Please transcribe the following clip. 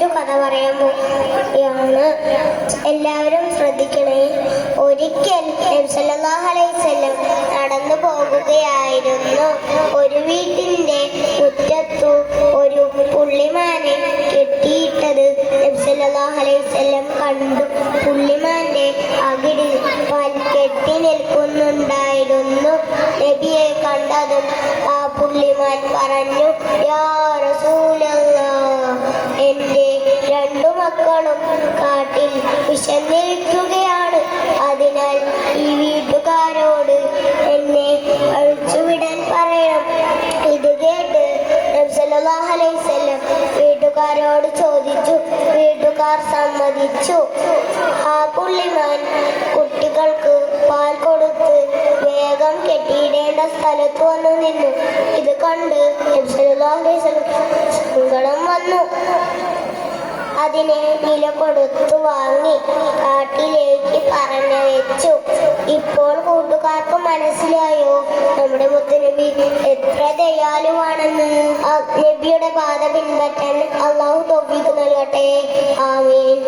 കുറിച്ച് കഥ പറയാൻ പോവുകയാണ് എല്ലാവരും ശ്രദ്ധിക്കണേ. ഒരിക്കൽ വസല്ലം നടന്നു പോകുകയായിരുന്നു. ഒരു വീട്ടിന്റെ മുറ്റത്തു ഒരു പുള്ളിമാനെ കെട്ടിയിട്ടത് വസല്ലം കണ്ടു. പുള്ളിമാന്റെ അകിടിൽ കെട്ടി നിൽക്കുന്നുണ്ടായിരുന്നു. നബിയെ കണ്ടതും ആ പുള്ളിമാൻ പറഞ്ഞു യാ റസൂലല്ലാ മക്കളും കാട്ടിൽ വിശന്നിരിക്കുകയാണ്. അതിനാൽ ഈ വീട്ടുകാരോട് എന്നെ അഴിച്ചുവിടാൻ പറയണം. ഇത് കേട്ട് വസല്ലം വീട്ടുകാരോട് ചോദിച്ചു. വീട്ടുകാർ സമ്മതിച്ചു. ആ പുള്ളിമാൻ കുട്ടികൾക്ക് പാൽ കൊടുത്ത് വേഗം കെട്ടിയിടേണ്ട സ്ഥലത്ത് വന്നു നിന്നു. ഇത് കണ്ട് നബി സല്ലല്ലാഹു അലൈഹി വസല്ലം സങ്കടം വന്നു. അതിനെ വില കൊടുത്തു വാങ്ങി കാട്ടിലേക്ക് പറഞ്ഞു വെച്ചു. ഇപ്പോൾ കൂട്ടുകാർക്ക് മനസ്സിലായോ? നമ്മുടെ മുത്തുനബി എത്ര ദയാലുവാണെന്ന്. നബിയുടെ പാത പിൻപറ്റാൻ അള്ളാഹു തോപ്പിക്ക് നൽകട്ടെ. ആമീൻ.